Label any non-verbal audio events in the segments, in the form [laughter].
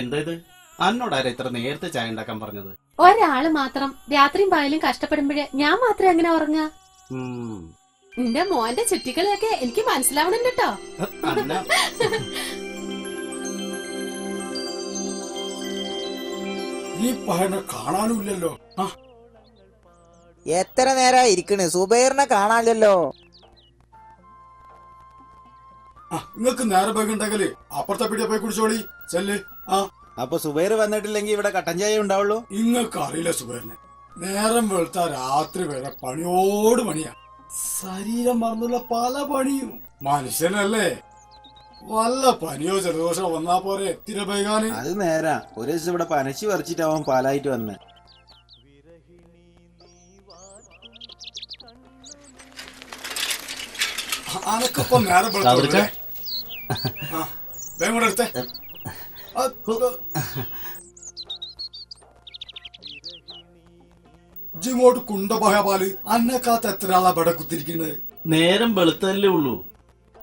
എന്താ ഇത്? അന്നോടാരാ ഇത്ര നേരത്തെ ചായ ഉണ്ടാക്കാൻ പറഞ്ഞത്? ഒരാൾ മാത്രം. രാത്രിയും പകലും കഷ്ടപ്പെടുമ്പോഴേ ഞാൻ മാത്രം എങ്ങനെ ഉറങ്ങാ. നിന്റെ മോന്റെ ചുറ്റിക്കളിയൊക്കെ എനിക്ക് മനസ്സിലാവണുണ്ട് കേട്ടോ ഈ പഹനെ കാണാനുമില്ലല്ലോ. എത്ര നേരാ ഇരിക്കണ്? സുബൈറിനെ കാണാനില്ലല്ലോ. നിങ്ങൾക്ക് നേരം വൈകുണ്ടെങ്കിൽ അപ്പുറത്തെ പിടിയെ പോയി കുടിച്ചോളി. ചെല്ല്. ആ. അപ്പൊ സുബൈർ വന്നിട്ടില്ലെങ്കിൽ ഇവിടെ കട്ടൻ ചായ ഉണ്ടാവുള്ളൂ? നിങ്ങൾക്ക് അറിയില്ല സുബൈറിനെ. നേരം വെളുത്ത രാത്രി വരെ പണിയോട് പണിയാ. ശരീരം മറന്നുള്ള പല പണിയും. മനുഷ്യനല്ലേ? വല്ല പനിയോ ജലദോഷമോ വന്നാ പോരെ എത്തിര പൈകാന് അത് നേരാ. ഒരു ദിവസം ഇവിടെ പനച്ചു പറിച്ചിട്ടാവും പാലായിട്ട് വന്ന്. അനക്കിപ്പം നേരം വെളുത്ത വേഗം കൂടെ എടുത്തേ. ആ, ഇജ്ജിങ്ങോട്ട് കുണ്ടപോയ പാൽ അന്നക്കാത്ത എത്ര ആളാ ഇവിടെ കുത്തിരിക്കുന്നത് നേരം വെളുത്തല്ലേ ഉള്ളൂ.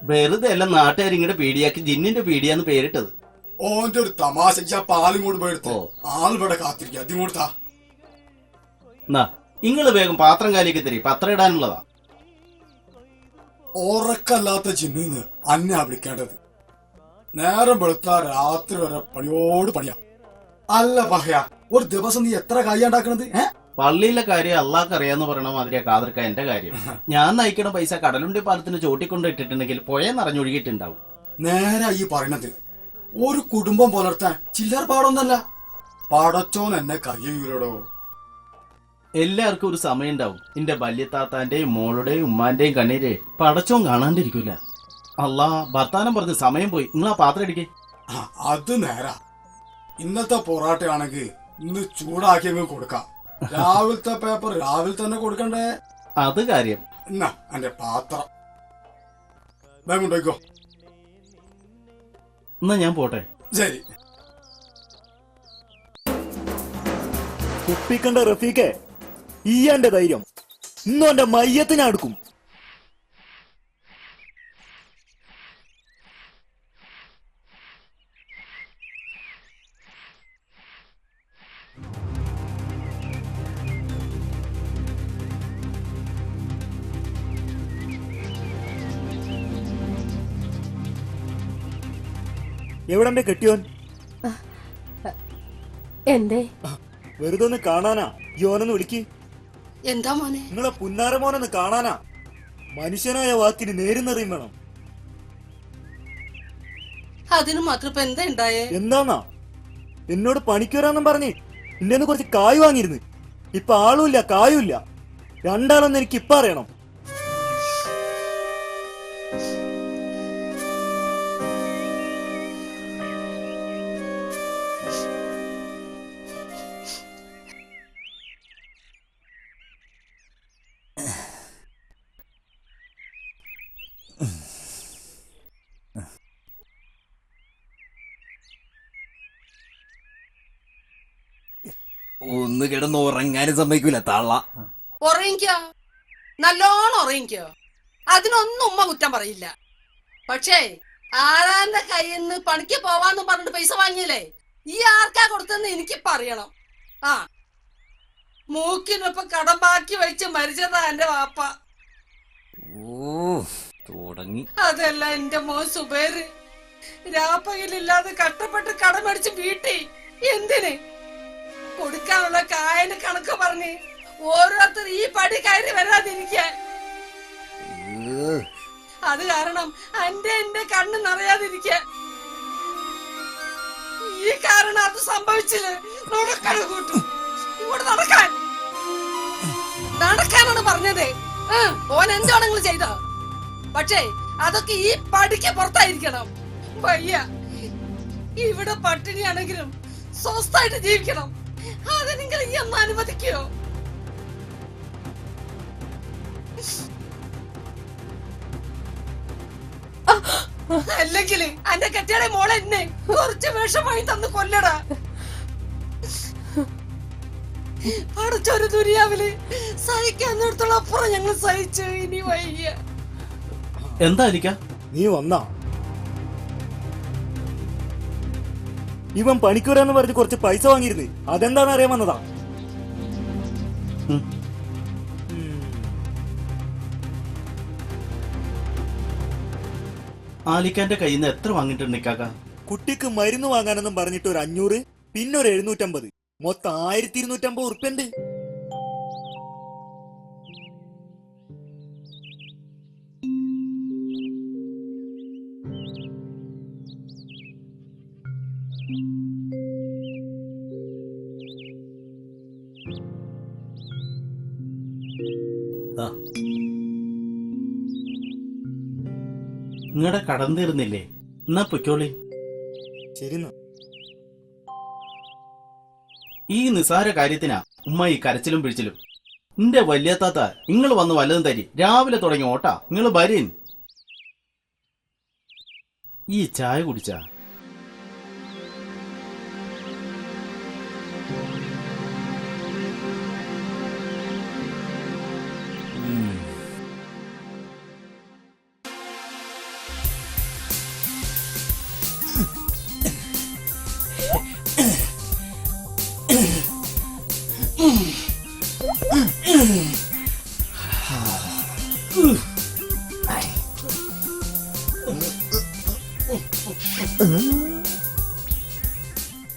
വെറുതെ അല്ല നാട്ടുകാരിങ്ങടെ പേടിയാക്കി ജിന്നിന്റെ പീടിയാന്ന് പേരിട്ടത്. ഓന്റെ ഒരു തമാശ ആ പാലും കൊണ്ട് പോയെടുത്ത്. ആൾ ഇവിടെ കാത്തിരിക്കുക അതിങ്ങോട്ട് താ. എന്നാ ഇങ്ങൾ വേഗം പാത്രം കാലിക്ക് തരി. പത്രം ഇടാനുള്ളതാ. ഉറക്കല്ലാത്ത ചിന്നിന്ന് അന്നാ വിളിക്കേണ്ടത്. നേരം വെളുത്ത രാത്രി വരെ പണിയോട് പണിയാ. അല്ല പഹയ ഒരു ദിവസം നീ എത്ര കൈയുണ്ടാക്കണത് ഏ? പള്ളിയിലെ കാര്യം അള്ളാഹ് അറിയാന്ന് പറയണ മാതിരിയാ കാതിർക്ക എന്റെ കാര്യം. ഞാൻ നയിക്കണ പൈസ കടലുണ്ടി പാലത്തിന് ചോട്ടിക്കൊണ്ട് ഇട്ടിട്ടുണ്ടെങ്കിൽ പുഴ നിറഞ്ഞൊഴുകിയിട്ടുണ്ടാവും. നേരെ ഈ പറയണത്. ഒരു കുടുംബം പുലർത്താൻ ചില്ലർ പാടൊന്നല്ല. പാടച്ചോ എന്നെ കയ്യൂരടോ എല്ലാവർക്കും ഒരു സമയം ഉണ്ടാവും എന്റെ ബല്യത്താത്താന്റെയും മോളുടെയും ഉമ്മാന്റെയും കണ്ണീര് പടച്ചോൻ കാണാണ്ടിരിക്കൂല. അല്ലാ ഭർത്താനം പറഞ്ഞ് സമയം പോയി. നിങ്ങൾ ആ പാത്രം അടിക്കേ ആ, അത് നേരാ. ഇന്നത്തെ പൊറാട്ടയാണെങ്കിൽ ഇന്ന് ചൂടാക്കി അങ്ങ് കൊടുക്കാം. രാവിലത്തെ പേപ്പർ രാവിലെ തന്നെ കൊടുക്കണ്ടേ? അത് കാര്യം. എന്നാ എന്റെ പാത്രം. വേഗം കൊണ്ടുപോയിക്കോ എന്നാ ഞാൻ പോട്ടെ. ശരി. കുപ്പിക്കണ്ട റഫീഖെ ഈ എന്റെ ധൈര്യം ഇന്നും എന്റെ മയ്യത്ത് എവിടെ കെട്ടിയോൻ? എന്തേ? വെറുതെ ഒന്ന് കാണാനാ. യോനൊന്ന് വിളിക്ക്. എന്താ മോനെ? നിങ്ങളെ പുന്നാര മോനൊന്ന് കാണാനാ. മനുഷ്യനായ വാക്കിന് നേരുന്നറിയും വേണം. അതിന് മാത്രം എന്താ ഉണ്ടായേ എന്താന്നാ? എന്നോട് പണിക്ക് വരാന്നും പറഞ്ഞ് എന്നെ കുറച്ച് കായ് വാങ്ങിയിരുന്നു. ഇപ്പൊ ആളുമില്ല കായുമില്ല. രണ്ടാളെന്ന് എനിക്ക് ഇപ്പൊ അറിയണം. ഒന്ന് കിടന്ന് ഉറങ്ങാനും സമ്മതിക്കൂല. തള്ള. ഉറങ്ങിക്കോ? നല്ലോണം ഉറങ്ങിക്കോ. അതിനൊന്നും ഉമ്മ കുറ്റം പറയില്ല. പക്ഷേ ആരാന്റെ കയ്യിൽ നിന്ന് പണിക്ക് പോവാന്ന് പറഞ്ഞിട്ട് പൈസ വാങ്ങിയില്ലേ? ഈ ആർക്കാ കൊടുത്തെന്ന് എനിക്ക് പറയണം ആ. മൂക്കിനൊപ്പം കടം ബാക്കി വെച്ച് മരിച്ചതാ എന്റെ വാപ്പ. ഓ തുടങ്ങി. അതല്ല എന്റെ മോൻ സുബേര് രാപ്പകലില്ലാതെ കട്ടപ്പെട്ട് കടമടിച്ച് വീട്ടി. എന്തിന്? കൊടുക്കാനുള്ള കായന് കണക്ക് പറഞ്ഞ് ഓരോരുത്തർ ഈ പടി കയറി വരാതിരിക്കാൻ. അത് കാരണം എന്റെ എന്റെ കണ്ണ് നിറയാതിരിക്കാൻ. ഈ കാരണം അത് സംഭവിച്ചില്ല നടക്കാൻ കൂട്ടും. ഇങ്ങോട്ട് നടക്കാൻ. നടക്കാനാണ് പറഞ്ഞത്. ഓൻ എന്താണെങ്കിലും ചെയ്ത. പക്ഷേ അതൊക്കെ ഈ പടിക്ക് പുറത്തായിരിക്കണം. വയ്യ. ഇവിടെ പട്ടിണിയാണെങ്കിലും സ്വസ്ഥായിട്ട് ജീവിക്കണം. അതിനെങ്കിലും ഈ അമ്മ അനുവദിക്കോ? അല്ലെങ്കിൽ എന്റെ കെട്ടിയുടെ മോളെ എന്നെ കുറച്ച് വിഷമായി തന്ന് കൊല്ലടാ. അടച്ചൊരു ദുരിയാവിൽ സഹിക്കാൻ നിർത്തുള്ള അപ്പുറം ഞങ്ങൾ സഹിച്ചു ഇനി വയ്യ. എന്താ നീ വന്നാ. ഇവൻ പണിക്കൂരാന്ന് പറഞ്ഞ് കുറച്ച് പൈസ വാങ്ങിയിരുന്നു. അതെന്താന്ന് അറിയാൻ വന്നതാ. ആലിക്കാന്റെ കയ്യിൽ നിന്ന് എത്ര വാങ്ങിയിട്ടുണ്ട് ഇക്കാക്ക കുട്ടിക്ക് മരുന്ന് വാങ്ങാനെന്നും പറഞ്ഞിട്ട് ഒരു അഞ്ഞൂറ് പിന്നെ ഒരു എഴുന്നൂറ്റമ്പത്. മൊത്തം ആയിരത്തി ഇരുന്നൂറ്റമ്പത് ഉറുപ്പ്യണ്ട്. നിങ്ങളുടെ കടം തീർന്നില്ലേ? എന്നാ പൊയ്ക്കോളി. ശരി ഈ നിസാര കാര്യത്തിനാ ഉമ്മ ഈ കരച്ചിലും പിടിച്ചിലും നിന്റെ വല്യത്താത്ത നിങ്ങൾ വന്ന് വല്ലതും തരി. രാവിലെ തുടങ്ങി ഓട്ടാ. നിങ്ങൾ വരീൻ. ഈ ചായ കുടിച്ചാ.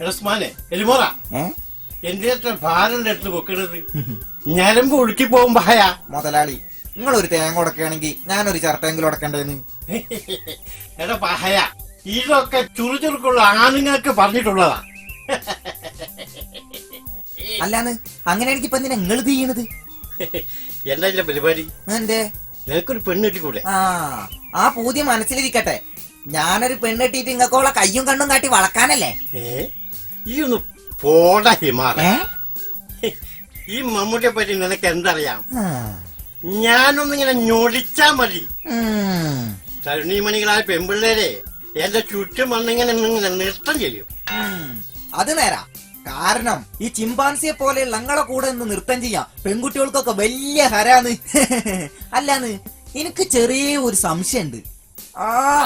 ഉസ്മാനെ എലിമോറ അത്ര ഭാരം എടുത്ത് പൊക്കണത്. ഞരമ്പ് ഒഴുക്കി പോകുമ്പോ ഹയാ മുതലാളി നിങ്ങൾ ഒരു തേങ്ങ ഉടക്കുകയാണെങ്കിൽ ഞാനൊരു ചിരട്ടെങ്കിലും ഉടക്കണ്ടേന്ന്. [laughs] എടാ പഹയ ഇതൊക്കെ ചുറുചുറുക്കുള്ള ആണുങ്ങൾക്ക് പറഞ്ഞിട്ടുള്ളതാ. [laughs] അല്ലാന്ന് അങ്ങനെ എനിക്ക് ഇപ്പൊ എന്തിനാ നിങ്ങൾ ചെയ്യണത്? [laughs] എന്താ പരിപാടി? എന്തേ നിനക്കൊരു പെണ്ണ് കിട്ടിക്കൂടെ? ആ ആ പൂതി മനസ്സിലിരിക്കട്ടെ. ഞാനൊരു പെണ്ണിട്ടിട്ട് നിങ്ങൾക്കോളെ കയ്യും കണ്ണും കാട്ടി വളക്കാനല്ലേ? ഏ? ഈ ഒന്ന് പോടാ ഹിമാറ ഈ മമ്മൂട്ടിയെ പറ്റി നിനക്ക് എന്തറിയാം. ഞാനൊന്നിങ്ങനെ ഞൊടിച്ചാ മതി. തരുണീമണികളായ പെമ്പിള്ളേരെ എന്റെ ചുറ്റും വന്നിങ്ങനെ ഇങ്ങനെ നൃത്തം ചെയ്യും. അത് നേരാ. കാരണം ഈ ചിമ്പാൻസിയെ പോലെ ഞങ്ങളെ കൂടെ നിന്ന് നൃത്തം ചെയ്യാം. പെൺകുട്ടികൾക്കൊക്കെ വലിയ ഹരാന്ന്. [laughs] അല്ലാന്ന് എനിക്ക് ചെറിയ ഒരു സംശയമുണ്ട്.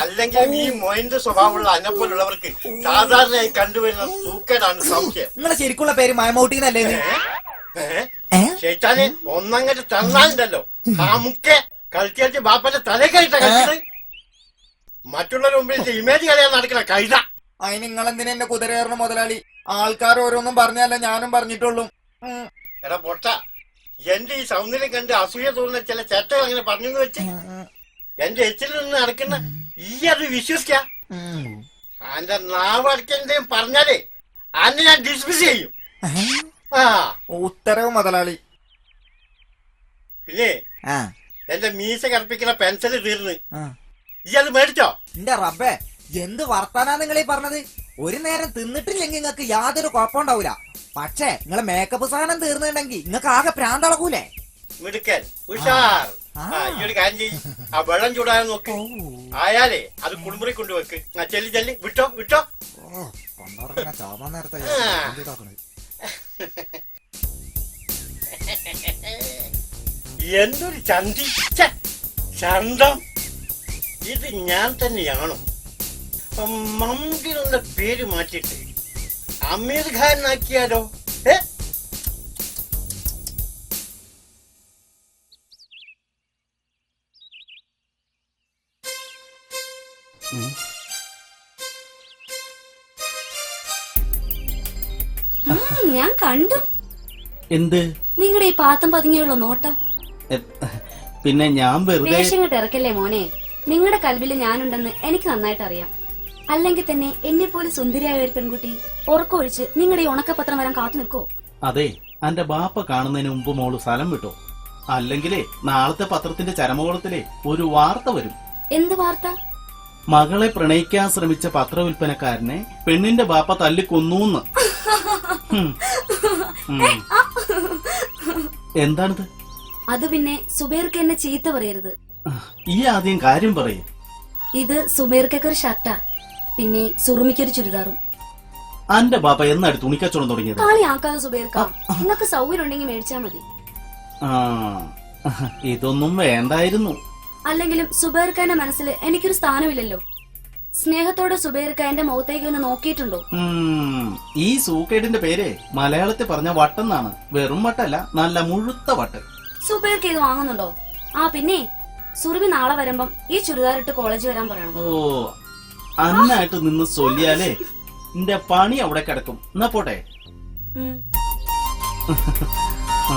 അല്ലെങ്കിൽ ഈ മൊയിന്റെ സ്വഭാവമുള്ള അന്നെപ്പോലുള്ളവർക്ക് സാധാരണയായി കണ്ടുവരുന്ന സൂക്കേടാണ് സൗഖ്യം. നിങ്ങളെ ശരിക്കുള്ള പേര് മായമൗട്ടിന്നല്ലേ ചേട്ടാനെ ഒന്നങ്ങട്ട് തന്നാലുണ്ടല്ലോ. ആ മുക്കെ കളിച്ച് കളിച്ച് ബാപ്പന്റെ തലേ കഴിച്ച കളിച്ചത്. മറ്റുള്ളവരുടെ മുമ്പിൽ ഇമേജ് കളയാൻ നടക്കണ കൈത. അതിന് നിങ്ങൾ എന്തിനാ എന്നെ കുതിരയേറണ മുതലാളി? ആൾക്കാർ ഓരോന്നും പറഞ്ഞല്ല ഞാനും പറഞ്ഞിട്ടുള്ളൂ. എടാ പൊട്ട എന്റെ ഈ സൗന്ദര്യം കണ്ട് അസൂയ തോന്നുന്ന ചില ചേട്ടകൾ അങ്ങനെ പറഞ്ഞു വെച്ച്. എന്റെ എച്ചിൽ നിന്ന് നടക്കുന്ന ഈ അത് വിശ്വസിക്കാം. അന്റെ നാവടക്കെന്തേലും പറഞ്ഞാലേ അന്നെ ഞാൻ ഡിസ്മിസ് ചെയ്യും. ആ. ഉത്തരവ് മുതലാളി. പിന്നെ ആ. എന്റെ മീശ കറുപ്പിക്കുന്ന പെൻസിൽ തീർന്ന്. ആ. ഈ അത് മേടിച്ചോ? എന്റെ റബ്ബേ എന്ത് വർത്താനാ നിങ്ങൾ ഈ പറഞ്ഞത്? ഒരു നേരം തിന്നിട്ടില്ലെങ്കിൽ നിങ്ങൾക്ക് യാതൊരു കുഴപ്പമുണ്ടാവൂല പക്ഷേ നിങ്ങളെ മേക്കപ്പ് സാധനം തീർന്നിട്ടുണ്ടെങ്കിൽ നിങ്ങൾക്ക് ആകെ പ്രാന്തളകൂലേ മിടുക്കൻ ഉഷാർ. ആ. ഈ ഒരു കാര്യം ചെയ്യും. ആ വെള്ളം ചൂടാൻ നോക്ക്. ആയാലേ അത് കുളിമുറി കൊണ്ടുവെക്ക്. ആ ചെല്ലി ചെല്ലി. വിട്ടോ വിട്ടോ. നേരത്തെ എന്തൊരു ചന്തി. ഛെ, ചന്തം ഇത് ഞാൻ തന്നെയാണോ? മമ്മിയുടെ പേര് മാറ്റിട്ട് അമീർ ഖാൻ ആക്കിയാലോ? ഏ? കണ്ടു? എന്ത്? നിങ്ങളുടെ ഈ പാത്തം പതുങ്ങിയുള്ള നോട്ടം. പിന്നെ ഞാൻ വെറുതെ ഇറക്കല്ലേ മോനെ? നിങ്ങളുടെ കൽവിൽ ഞാനുണ്ടെന്ന് എനിക്ക് നന്നായിട്ട് അറിയാം. അല്ലെങ്കിൽ തന്നെ എന്നെ പോലെ സുന്ദരിയായ ഒരു പെൺകുട്ടി ഉറക്കൊഴിച്ച് നിങ്ങളുടെ ഈ ഉണക്കപത്രം വരാൻ കാത്തു നിൽക്കോ അതെ എന്റെ ബാപ്പ കാണുന്നതിന് മുമ്പ് മോൾ സ്ഥലം വിട്ടോ? അല്ലെങ്കിലേ നാളത്തെ പത്രത്തിന്റെ ചരമകോളത്തിലെ ഒരു വാർത്ത വരും. എന്ത് വാർത്ത? മകളെ പ്രണയിക്കാൻ ശ്രമിച്ച പത്രവിൽപ്പനക്കാരനെ പെണ്ണിന്റെ ബാപ്പ തല്ലിക്കൊന്നൂന്ന്. എന്താണിത്? അത് പിന്നെ സുബേർക്ക് എന്നെ ചീത്ത പറയരുത്. ഈ ആദ്യം കാര്യം പറയും. ഇത് സുബേർക്കൊക്കെ ഒരു ഷർട്ടാ പിന്നെ സുറുമിക്കൊരു ചുരിദാറും. അന്റെ ബാപ്പ എന്നാണ് തുണിക്കച്ചവടം തുടങ്ങിയത്? കാളിയാക്കാതെ സുബേർക്ക. നിങ്ങൾക്ക് സൗകര്യം ഉണ്ടെങ്കിൽ മേടിച്ചാ മതി. ഇതൊന്നും വേണ്ടായിരുന്നു. അല്ലെങ്കിലും സുബേർക്കന്റെ മനസ്സിൽ എനിക്കൊരു സ്ഥാനമില്ലല്ലോ. സ്നേഹത്തോടെ സുബൈർക്ക് എന്റെ മുഖത്തേക്ക് ഒന്ന് നോക്കിയിട്ടുണ്ടോ? ഈ സൂക്കേടിന്റെ പേര് മലയാളത്തിൽ പറഞ്ഞ വട്ടെന്നാണ്. വെറും വട്ടല്ല നല്ല മുഴുത്ത വട്ട്. സുബൈർക്ക് ഇത് വാങ്ങുന്നുണ്ടോ? ആ പിന്നെ സുറുമി നാളെ വരുമ്പം ഈ ചുരിദാർ ഇട്ട് കോളേജ് വരാൻ പറയണം. ഓ അന്നായിട്ട് നിന്ന് ചൊല്ലിയാലേ എന്റെ പണി അവിടെ കിടക്കും. എന്നാ പോട്ടെ? ആ